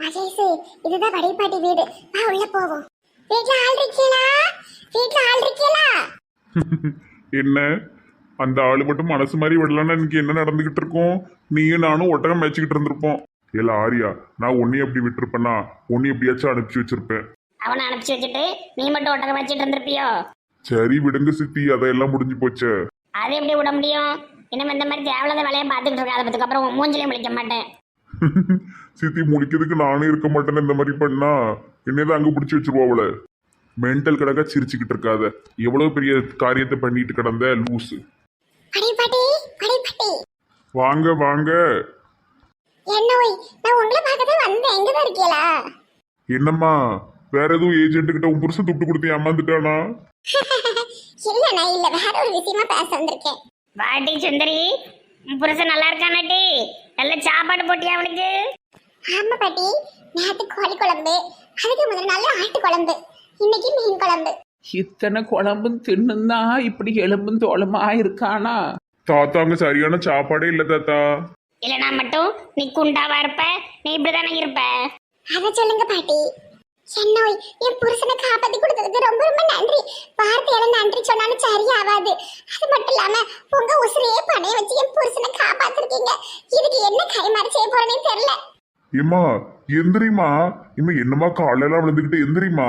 மகேஷ் இதுதான் வடிபாட்டி வீடு. வா உள்ள போவோம். வீட்ல ஆள் இருக்கீங்களா வீட்ல ஆள் இருக்கீங்களா என்ன? அந்த ஆளு மட்டும் மனசு மாதிரி விடலன்னா இன்னைக்கு என்ன நடந்துகிட்டு இருக்கும்? நீயும் நானும் ஒட்டகம் மேய்ச்சிக்கிட்டு இருந்திருப்போம். இல்ல ஆரியா நான் உன்னையும் அப்படி விட்டுருப்பேன்னா உன்னை எப்படியாச்சும் அனுப்பிச்சு வச்சிருப்பேன். அவனை அனுப்பிச்சு வச்சுட்டு நீ மட்டும் ஒட்டகம் வச்சுட்டு இருந்திருப்பியோ? சரி விடுங்க சித்தி அதெல்லாம் முடிஞ்சு போச்சே. அது எப்படி விட முடியும்? இனிமே இந்த மாதிரி தேவையில்லாத வேலையை பார்த்துக்கிட்டு இருக்காத பத்துக்கு அப்புறம் உன் மூஞ்சிலையும் முடிக்க மாட்டேன். சித்தி முடிக்கிறதுக்கு நானும் இருக்க மாட்டேன்னு இந்த மாதிரி பண்ணா என்னதான் அங்க பிடிச்சி வச்சிருவா அவளை. மென்டல் கிடக்கா சிரிச்சுக்கிட்டு இருக்காத. எவ்வளவு பெரிய காரியத்தை பண்ணிட்டு கிடந்த வடிபாட்டி வாங்க வாங்க. நான் என்னம்மா வேற எதுவும் ஏஜென்ட் கிட்ட உன் புருஷன் துட்டு கொடுத்து ஏமாந்துட்டானா? இல்லண்ணா இல்ல. வேற ஒரு விஷயமா பேச வந்திருக்கேன். வாட்டி சுந்தரி உன் புருஷன் நல்லா இருக்கானாட்டி? நல்ல சாப்பாடு போட்டியா அவனுக்கு? ஆமா பாட்டி. நேத்து கோழி குழம்பு. அதுக்கு முதல் நாள் ஆட்டு குழம்பு. இன்னைக்கு மீன் குழம்பு. இத்தனை குழம்பும் தின்னுந்தா இப்படி எலும்பும் தோளமா இருக்கானா? தாத்தாங்க சரியான சாப்பாடே இல்ல தாத்தா. இல்லைனா மட்டும் நீ குண்டாவா இருப்ப? நீ இப்படிதானே இருப்ப? அத சொல்லுங்க பாட்டி. என்ன ஒய் என் புருஷனை காப்பாத்தி கொடுத்ததுக்கு ரொம்ப ரொம்ப நன்றி. வார்த்தையால நன்றி சொன்னாலும் சரியாவாது அது மட்டும் இல்லாம உங்க உசிரையே பணைய வச்சு என் புருஷனை காப்பாத்திருக்கீங்க. இதுக்கு என்ன கைமாறு செய்ய போறேனே தெரியல. ஏம்மா எந்திரிமா இம்மா என்னம்மா காலெல்லாம் விழுந்துகிட்டு எந்திரிமா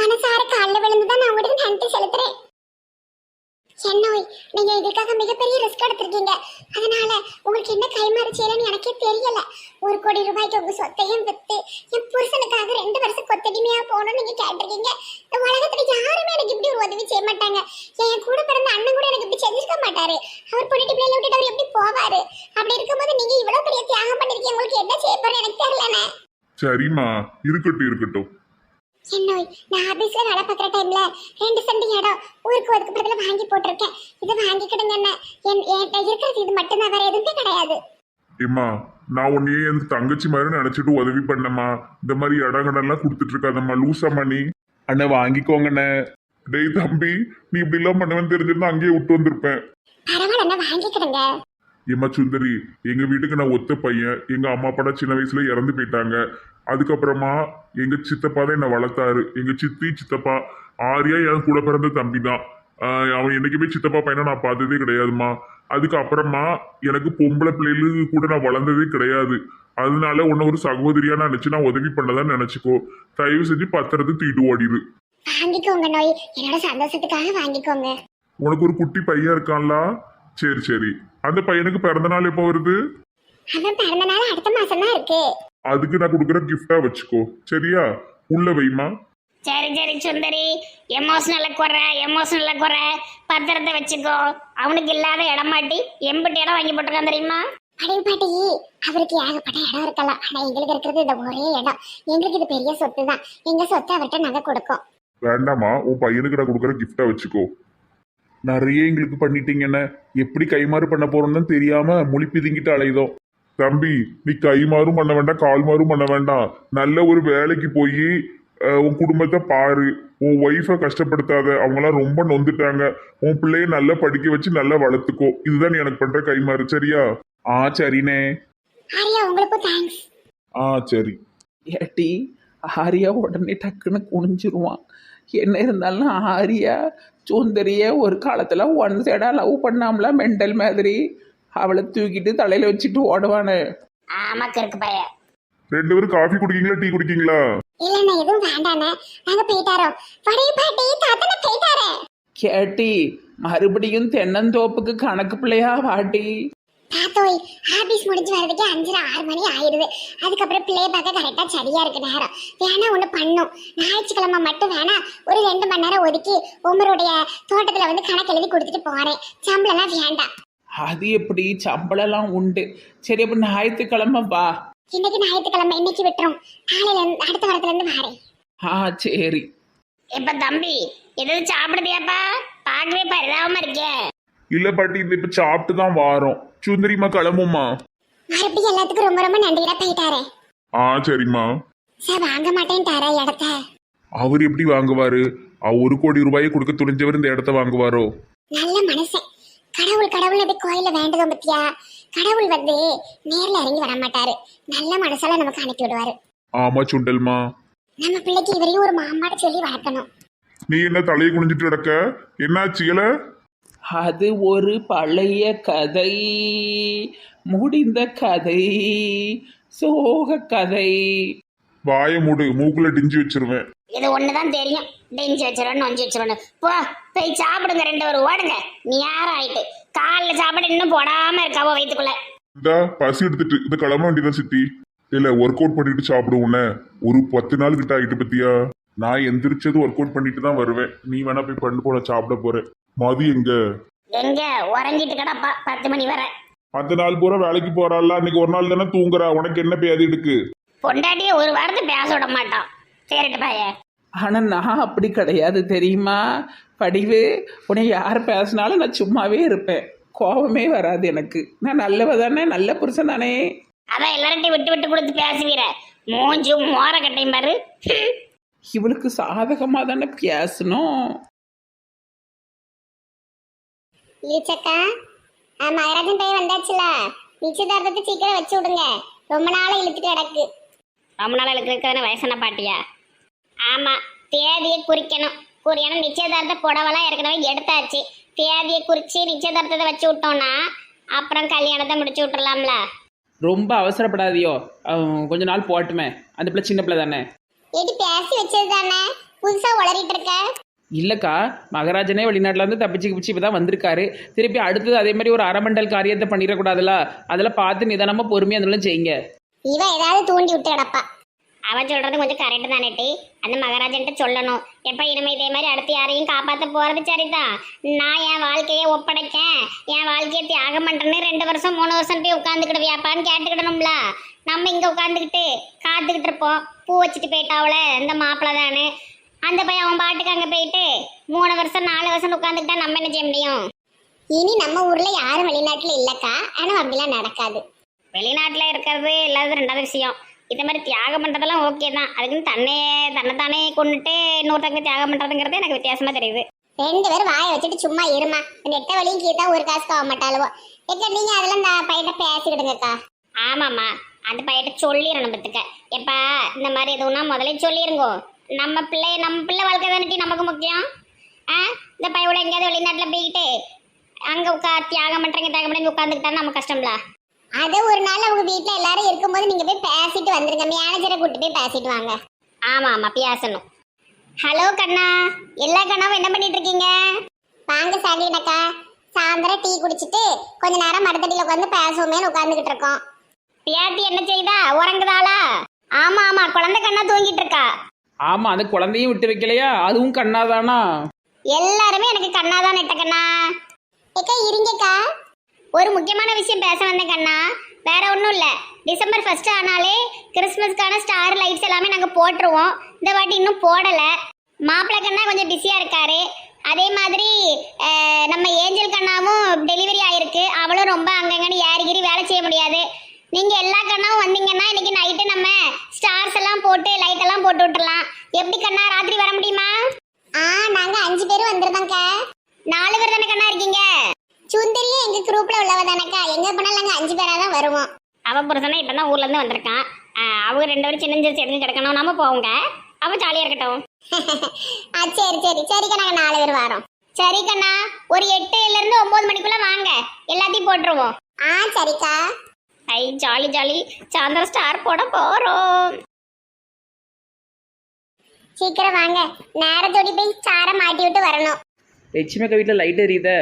மனசார காலில் விழுந்துதான் நான் உங்களுக்கு நன்றி செலுத்துறேன். என்னோய் நீங்க இதுக்காக மிகப்பெரிய ரிஸ்க் எடுத்திருக்கீங்க. அதனால உங்களுக்கு என்ன கைமாறு செய்யலன்னு எனக்கே தெரியல. ஒரு கோடி ரூபாய்க்கு உங்க சொத்தையும் வித்து என் புருஷனுக்காக ரெண்டு வருஷம் கொத்தடிமையா போகணும்னு நீங்க கேட்டிருக்கீங்க. இந்த உலகத்துல யாருமே எனக்கு இப்படி ஒரு உதவி செய்ய மாட்டாங்க. என் கூட பிறந்த அண்ணன் கூட எனக்கு இப்படி செஞ்சிருக்க மாட்டாரு. அவர் பொண்ணிட்டு பிள்ளைல விட்டுட்டு அவர் எப்படி போவாரு? அப்படி இருக்கும்போது நீங்க இவ்வளவு பெரிய தியாகம் பண்ணிருக்கீங்க. உங்களுக்கு என்ன செய்ய போறேன்னு எனக்கு தெரியலண்ணே. சரிம்மா. இருக்கட்டும் இருக்கட்டும். என்னோய் நான் ஆபீஸ்ல வேலை பார்க்குற டைம்ல ரெண்டு சென்ட் இடம் ஊருக்கு ஒதுக்கப்படுறதுல வாங்கி போட்டிருக்கேன். இதை வாங்கிக்கிடுங்க என்ன என் என்கிட்ட இருக்கிறது இது மட்டும்தான் வேற எதுவுமே கிடையாது. ஏம்மா நான் உன்னையே என் தங்கச்சி மாதிரி நினைச்சிட்டு உதவி பண்ணம்மா. இந்த மாதிரி இடம் கடன்லாம் கொடுத்துட்டு இருக்காதம்மா லூசாம்மா நீ. அண்ணா வாங்கிக்கோங்கண்ணே டேய் தம்பி நீ இப்படி எல்லாம் பண்ணுவேன்னு தெரிஞ்சிருந்தா அங்கேயே விட்டு வந்திருப்பேன். பரவாயில்ல வாங்கிக்கிடுங்க. ஏம்மா சுந்தரி எங்க வீட்டுக்கு நான் ஒத்த பையன். எங்க அம்மா அப்பா சின்ன வயசுல இறந்து போயிட்டாங்க. அதுக்கப்புறமா எங்க சித்தப்பா தான் என்னை வளர்த்தாரு. எங்க சித்தி சித்தப்பா ஆரியா என் கூட பிறந்த தம்பி தான். அவன் என்னைக்குமே சித்தப்பா பையனை நான் பார்த்ததே கிடையாதும்மா. அதுக்கப்புறமா எனக்கு பொம்பளை பிள்ளைகளுக்கு கூட நான் வளர்ந்ததே கிடையாது. அதனால உன்னை ஒரு சகோதரியா நினைச்சு நான் உதவி பண்ணதான் நினைச்சுக்கோ. தயவு செஞ்சு பத்திரத்தை தூக்கிட்டு ஓடிடு. வாங்கிக்கோங்க நோய். என்னோட சந்தோஷத்துக்காக வாங்கிக்கோங்க. உனக்கு ஒரு குட்டி பையன் இருக்கான்ல? சரி சரி. அந்த பையனுக்கு பிறந்த நாள் எப்போ வருது? அவன் பிறந்த நாள் அடுத்த மாசம் தான் இருக்கு. அதுக்கு நான் கொடுக்குற கிஃப்டா வச்சுக்கோ. சரியா? உள்ள வைமா சரி சரி சுந்தரி. எமோஷனல குறை எமோஷனல குறை. பத்திரத்தை வச்சுக்கோ. அவனுக்கு இல்லாத இடம் மாட்டி எம்பிட்டு இடம் வாங்கி போட்டிருக்கான் தெரியுமா? அடைவு பாட்டி அவருக்கு ஏகப்பட்ட இடம் இருக்கலாம். ஆனா எங்களுக்கு இருக்கிறது இந்த ஒரே இடம். எங்களுக்கு இது பெரிய சொத்து தான் எங்க சொத்தை அவர்கிட்ட நாங்க கொடுக்கோம். வேண்டாமா உன் பையனுக்கு நான் கொடுக்குற கிஃப்டா வச்சுக்கோ. நிறைய எங்களுக்கு பண்ணிட்டீங்கண்ணே. எப்படி கைமாறு பண்ண போறோம்னு தெரியாம மொழி பிதுங்கிட்டு அலைதோம் தம்பி நீ கை மாறும் பண்ண வேண்டாம் கால் மாறும் பண்ண வேண்டாம். நல்ல ஒரு வேலைக்கு போய் உன் குடும்பத்தை பாரு. உன் ஒய்ஃபை கஷ்டப்படுத்தாத அவங்களாம் ரொம்ப நொந்துட்டாங்க. உன் பிள்ளைய நல்லா படிக்க வச்சு நல்லா வளர்த்துக்கோ. இதுதான் நீ எனக்கு பண்ற கைமாறு சரியா? ஆ சரிண்ணே. ஆ சரி. ஏட்டி ஆரியா உடனே டக்குன்னு குனிஞ்சிருவான். என்ன இருந்தாலும் ஆரியா சுந்தரிய ஒரு காலத்தில் ஒன் சைடாக லவ் பண்ணாமல மெண்டல் மாதிரி. அவளை தூக்கிட்டு தலையில் வச்சுட்டு ஓடுவானே. ஆமாக்கு இருக்கு பைய. ரெண்டு பேரும் காஃபி குடிக்கீங்களா டீ குடிக்கீங்களா? இல்லண்ணா எதுவும் வேண்டாண்ணே. நாங்க போயிட்டாரோம் வடைய பாட்டி தாத்தனை போயிட்டாரே கேட்டி மறுபடியும் தென்னந்தோப்புக்கு கணக்கு பிள்ளையா வாட்டி. தாத்தோய் ஆபீஸ் முடிஞ்சு வர்றதுக்கு அஞ்சரை ஆறு மணி ஆயிடுது. அதுக்கப்புறம் பிள்ளைய பார்க்க கரெக்டா சரியா இருக்கு நேரம். வேணா ஒண்ணு பண்ணும். ஞாயிற்றுக்கிழமை மட்டும் வேணா ஒரு ரெண்டு மணி நேரம் ஒதுக்கி உமருடைய தோட்டத்துல வந்து கணக்கு எழுதி கொடுத்துட்டு போறேன். சம்பளம்லாம் வேண்டாம். அது எப்படி? சம்பளம்லாம் உண்டு. சரி அப்போ ஞாயிற்றுக்கிழமை வா. இன்னைக்கு ஞாயிற்றுக்கிழமை. இன்னைக்கு விட்டுரும். நாளையில இருந்து அடுத்த வாரத்துல இருந்து வாரேன். ஆ சரி. இப்ப தம்பி? எதாவது சாப்பிடுதியாப்பா? பார்க்கவே பரிதாபமா இருக்கே. இல்லை பாட்டி இந்த இப்போ சாப்பிட்டு தான் வாரோம். சுந்தரிமா கிளம்புமா மறுபடியும் எல்லாத்துக்கும் ரொம்ப ரொம்ப நன்றிடா போயிட்டாரே. ஆ சரிம்மா. சார் வாங்க மாட்டேன்ட்டாரா இடத்த. அவர் எப்படி வாங்குவாரு? அவர் ஒரு கோடி ரூபாயை கொடுக்க துணிஞ்சவர் இந்த இடத்த வாங்குவாரோ? நல்ல மனுஷன். கடவுள் கடவுள் அப்படி கோயில வேண்டதும் பத்தியா? கடவுள் வந்து நேர்ல இறங்கி வர மாட்டாரு நல்ல மனசால நமக்கு அனுப்பி விடுவாரு. ஆமா சுண்டல்மா. நம்ம பிள்ளைக்கு இவரையும் ஒரு மாமாட சொல்லி வளர்க்கணும். நீ என்ன தலையை குனிஞ்சிட்டு கிடக்க? என்னாச்சு இல? அது ஒரு பழைய கதை. முடிந்த கதை. சோக கதை. வாய மூடு மூக்குல டிஞ்சு வச்சிருவேன். இது ஒண்ணுதான் தெரியும். டெஞ்சு வச்சிருவேன் நொஞ்சு வச்சிருவேன் போ போய் சாப்பிடுங்க ரெண்டு ஒரு ஓடுங்க. நீ யாரும் ஆயிட்டு? காலைல சாப்பாடு இன்னும் போடாம இருக்காவோ வயிற்றுக்குள்ள இந்த பசி எடுத்துட்டு இந்த கிளம்ப வேண்டியதான் சித்தி. இல்ல ஒர்க் அவுட் பண்ணிட்டு சாப்பிடுவோன்னே ஒரு பத்து நாள் கிட்ட ஆயிட்டு பத்தியா? நான் எந்திரிச்சது ஒர்க் அவுட் பண்ணிட்டு தான் வருவேன். நீ வேணா போய் பண்ணு போல சாப்பிட போற. மதி எங்க? எங்க? உறங்கிட்டு கிடப்பா பத்து மணி வரை. அந்த நாள் பூரா வேலைக்கு போறாள்ல. அன்னைக்கு ஒரு நாள் தானே தூங்குறா. உனக்கு என்ன பேதி எடுக்கு பொண்டாட்டிய ஒரு வாரத்தை பேச விட மாட்டான். சரிட்டு பைய. ஆனால் நான் அப்படி கிடையாது தெரியுமா? படிவு. உன்னை யார் பேசினாலும் நான் சும்மாவே இருப்பேன். கோபமே வராது எனக்கு. நான் நல்லவ தானே நல்ல புருஷன் தானே. அதான் எல்லார்ட்டையும் விட்டு விட்டு கொடுத்து பேசுவீர. மூஞ்சும் மோர கட்டையும் பாரு. இவளுக்கு சாதகமாக தானே பேசணும். இழிச்சக்கா மகராஜன் பையன் வந்தாச்சுல. நிச்சயதார்த்தத்தை சீக்கிரம் வச்சு விடுங்க. ரொம்ப நாளா இழுத்துட்டு கிடக்கு. ரொம்ப நாள் இருக்கிறதுக்கான வயசான பாட்டியா? ஆமா தேதியை குறிக்கணும். குறிக்கணும் நிச்சயதார்த்த புடவெல்லாம் ஏற்கனவே எடுத்தாச்சு. தேதியை குறிச்சு நிச்சயதார்த்தத்தை வச்சு விட்டோம்னா அப்புறம் கல்யாணத்தை முடிச்சு விட்டுறலாம்ல. ரொம்ப அவசரப்படாதியோ. கொஞ்ச நாள் போட்டுமே அந்த பிள்ளை சின்ன பிள்ளை தானே. ஏடி பேசி வச்சது தானே? புதுசா உளறிட்டு இருக்க? இல்லைக்கா மகாராஜனே வெளிநாட்டில் இருந்து தப்பிச்சு கிப்பிச்சு இப்போ தான் வந்திருக்காரு. திருப்பி அடுத்தது அதே மாதிரி ஒரு அரைமண்டல் காரியத்தை பண்ணிடக்கூடாதுல. அதெல்லாம் பார்த்து நிதானமாக பொறுமையாக அதெல்லாம் செய்யுங்க. இவன் ஏதாவது தூண்டி விட்டு கிடப்பா அவ சொல்றது கொஞ்சம் கரெக்ட் தானேட்டி அந்த மகாராஜன்ட்ட சொல்லணும். எப்ப இனிமே இதே மாதிரி அடுத்து யாரையும் காப்பாத்த போறது சரிதான் நான் என் வாழ்க்கையை ஒப்படைக்கேன். என் வாழ்க்கையை தியாகம் பண்றேன்னு ரெண்டு வருஷம் மூணு வருஷம் போய் உட்காந்துக்கிடுவியாப்பான்னு கேட்டுக்கிடணும்ல. நம்ம இங்க உட்காந்துக்கிட்டு காத்துக்கிட்டு இருப்போம். பூ வச்சுட்டு போயிட்டாவுல இந்த மாப்பிள்ள தானே அந்த பையன் அவன் பாட்டுக்கு அங்க போயிட்டு மூணு வருஷம் நாலு வருஷம் உட்காந்துக்கிட்டா நம்ம என்ன செய்ய முடியும்? இனி நம்ம ஊர்ல யாரும் வெளிநாட்டுல இல்லக்கா. ஆனா அப்படிலாம் நடக்காது. வெளிநாட்டில் இருக்கிறது இல்லாத ரெண்டாவது விஷயம். இந்த மாதிரி தியாகம் பண்ணுறதெல்லாம் ஓகே தான். அதுக்குன்னு தன்னை தன்னைத்தானே கொண்டுட்டு இன்னொருத்தங்க தியாகம் பண்ணுறதுங்கிறது எனக்கு வித்தியாசமாக தெரியுது. ரெண்டு பேரும் வாயை வச்சுட்டு சும்மா இருமா. நெட்ட வழியும் கீதா ஒரு காசு ஆக மாட்டாளுவோ. ஏக்கா நீங்க அதெல்லாம் இந்த பையனை பேசிக்கிடுங்கக்கா ஆமாம்மா. அந்த பையன்கிட்ட சொல்லிடணும் பத்துக்க எப்பா இந்த மாதிரி எதுவும்னா முதல்ல சொல்லிருங்கோ. நம்ம பிள்ளை நம்ம பிள்ளை வாழ்க்கை தானே நமக்கு முக்கியம்? ஆ? இந்த பையோட எங்கேயாவது வெளிநாட்டில் போய்கிட்டு அங்கே உட்கா தியாகம் பண்ணுறீங்க தியாகம் பண்ணி உட்காந்துக்கிட்டா நம்ம கஷ்டம்ல? அது ஒரு நாள் அவங்க வீட்ல எல்லாரும் இருக்கும்போது நீங்க போய் பேசிட்டு வந்துருங்க. மேனேஜரை கூட்டு போய் பேசிட்டு வாங்க. ஆமாம் ஆமாம் பேசணும். ஹலோ கண்ணா. எல்லா கண்ணாவும் என்ன பண்ணிட்டு இருக்கீங்க? வாங்க சாக்லினக்கா சாயந்தரம் டீ குடிச்சிட்டு கொஞ்ச நேரம் மரத்தடியில உட்காந்து பேசுவோமேனு உட்காந்துக்கிட்டு இருக்கோம். பியாத்தி என்ன செய்தா? உறங்குதாளா? ஆமா ஆமா குழந்தை கண்ணா தூங்கிட்டு இருக்கா. ஆமாம் அந்த குழந்தையும் விட்டு வைக்கலையா? அதுவும் கண்ணாதானா? எல்லாருமே எனக்கு கண்ணா தான் நெட்ட கண்ணா. ஏக்கா இருங்கக்கா. ஒரு முக்கியமான விஷயம் பேச வந்தேன் கண்ணா. வேற ஒன்றும் இல்லை. டிசம்பர் ஃபர்ஸ்ட் ஆனாலே கிறிஸ்மஸ்க்கான ஸ்டார் லைட்ஸ் எல்லாமே நாங்கள் போட்டுருவோம். இந்த வாட்டி இன்னும் போடலை. மாப்பிள்ளை கண்ணா கொஞ்சம் பிஸியாக இருக்காரு. அதே மாதிரி நம்ம ஏஞ்சல் கண்ணாவும் டெலிவரி ஆயிருக்கு. அவளும் ரொம்ப அங்கங்கன்னு ஏறிகிரி வேலை செய்ய முடியாது. நீங்கள் எல்லா கண்ணாவும் வந்தீங்கன்னா இன்னைக்கு நைட்டு நம்ம ஸ்டார்ஸ் எல்லாம் போட்டு லைட் எல்லாம் போட்டு விட்டுறலாம். எப்படி கண்ணா? ராத்திரி வர முடியுமா? ஆ நாங்கள் அஞ்சு பேரும் வந்துருந்தோங்க நாலு பேர் தானே கண்ணா இருக்கீங்க சுந்தரியும் எங்க குரூப்ல உள்ளவ தானக்கா? எங்க போனாலும் நாங்க அஞ்சு பேரா தான் வருவோம். அவ புருஷனா இப்போ தான் ஊர்லேருந்து வந்திருக்கான். ஆஹ் அவங்க ரெண்டு பேரும் சின்ன சின்ன சேர்ந்து கிடக்கணும். நம்ம போவோங்க அவ ஜாலியாக இருக்கட்டும். ஆ சரி சரி. சரிக்கா நாங்க நாலு பேர் வரோம். சரி கண்ணா ஒரு எட்டுல இருந்து ஒன்பது மணிக்குள்ள வாங்க. எல்லாத்தையும் போட்டுருவோம். ஆ சரிக்கா. ஐ ஜாலி ஜாலி சாயந்தரம் ஸ்டார் போட போறோம். சீக்கிரம் வாங்க. நேரத்தோடி போய் சாரை மாட்டி விட்டு வரணும். லட்சுமிக்கா வீட்டில் லைட் எரியுதே?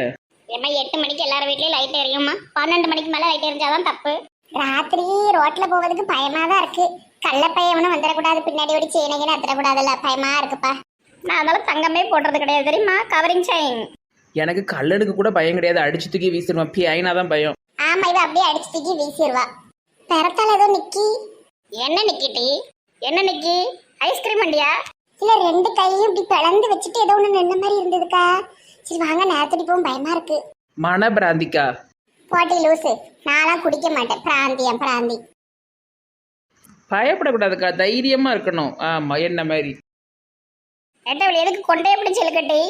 ஏமா எட்டு மணிக்கு எல்லாரும் வீட்லயும் லைட் எரியுமா பன்னெண்டு மணிக்கு மேல லைட் எரிஞ்சாதான் தப்பு. ராத்திரி ரோட்ல போவதுக்கு பயமா தான் இருக்கு. கள்ள பையவனும் வந்துடக்கூடாது பின்னாடி ஓடி சேனகின்னு எடுத்துடக்கூடாதுல்ல பயமா இருக்குப்பா. நான் அதனால தங்கமே போடுறது கிடையாது தெரியுமா? கவரிங் செயின் எனக்கு கல்லனுக்கு கூட பயம் கிடையாது. அடிச்சு தூக்கி வீசிடுவேன் பியாயினா தான் பயம். ஆமா இவ அப்படியே அடிச்சு தூக்கி வீசிடுவா பிறத்தால ஏதோ நிக்கி. என்ன நிக்கிட்டி? என்ன நிக்கி? ஐஸ்கிரீம் வண்டியா? இல்ல ரெண்டு கையும் இப்படி பிளந்து வச்சுட்டு ஏதோ ஒண்ணு நின்ன மாதிரி இருந்ததுக்கா? சரி வாங்க நேரத்தடி போகும் பயமா இருக்கு. மன பிராந்திக்கா போட்டி லூசு. நான்லாம் குடிக்க மாட்டேன். பிராந்தியம் பிராந்தி. பயப்படக்கூடாதுக்கா. தைரியமா இருக்கணும். ஆமா என்ன மாதிரி? நெட்டவழி எதுக்கு கொண்டே பிடிச்சி இழுக்கட்டி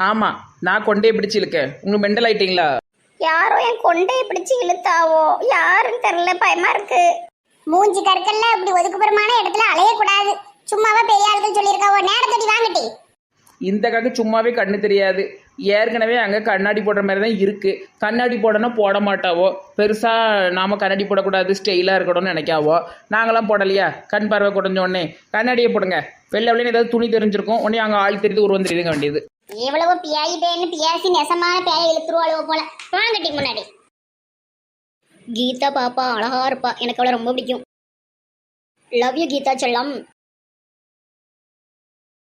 ஆமா நான் கொண்டே பிடிச்சு இழுக்க உங்களுக்கு மெண்டல் ஆயிட்டீங்களா? யாரோ என் கொண்டையை பிடிச்சி இழுத்தாவோ யாருன்னு தெரியல பயமா இருக்கு. மூஞ்சி கற்கல்ல இப்படி ஒதுக்குப்புறமான இடத்துல அலையக்கூடாது. சும்மாவா பெரிய ஆளுகள் சொல்லியிருக்காவோ? நேரத்தடி வாங்கட்டி. இந்த காக்கு சும்மாவே கண்ணு தெரியாது. ஏற்கனவே அங்கே கண்ணாடி போடுற மாதிரி தான் இருக்குது கண்ணாடி போடணும் போட மாட்டாவோ? பெருசாக நாம் கண்ணாடி போடக்கூடாது ஸ்டைலாக இருக்கணும்னு நினைக்காவோ? நாங்களாம் போடலையா? கண் பார்வை குடஞ்சோடனே கண்ணாடியை போடுங்க. வெளில வெள்ளைன்னு ஏதாவது துணி தெரிஞ்சிருக்கும். உடனே அங்கே ஆள் தெரியுது உருவம் தெரியுதுங்க வேண்டியது. இவ்வளவு பியாயி பேன்னு பியாசி நெசமான பேய இழுத்துருவாளுவ போல. வாங்கட்டி முன்னாடி. கீதா பாப்பா அழகா இருப்பா. எனக்கு அவளை ரொம்ப பிடிக்கும். லவ் யூ கீதா செல்லம்.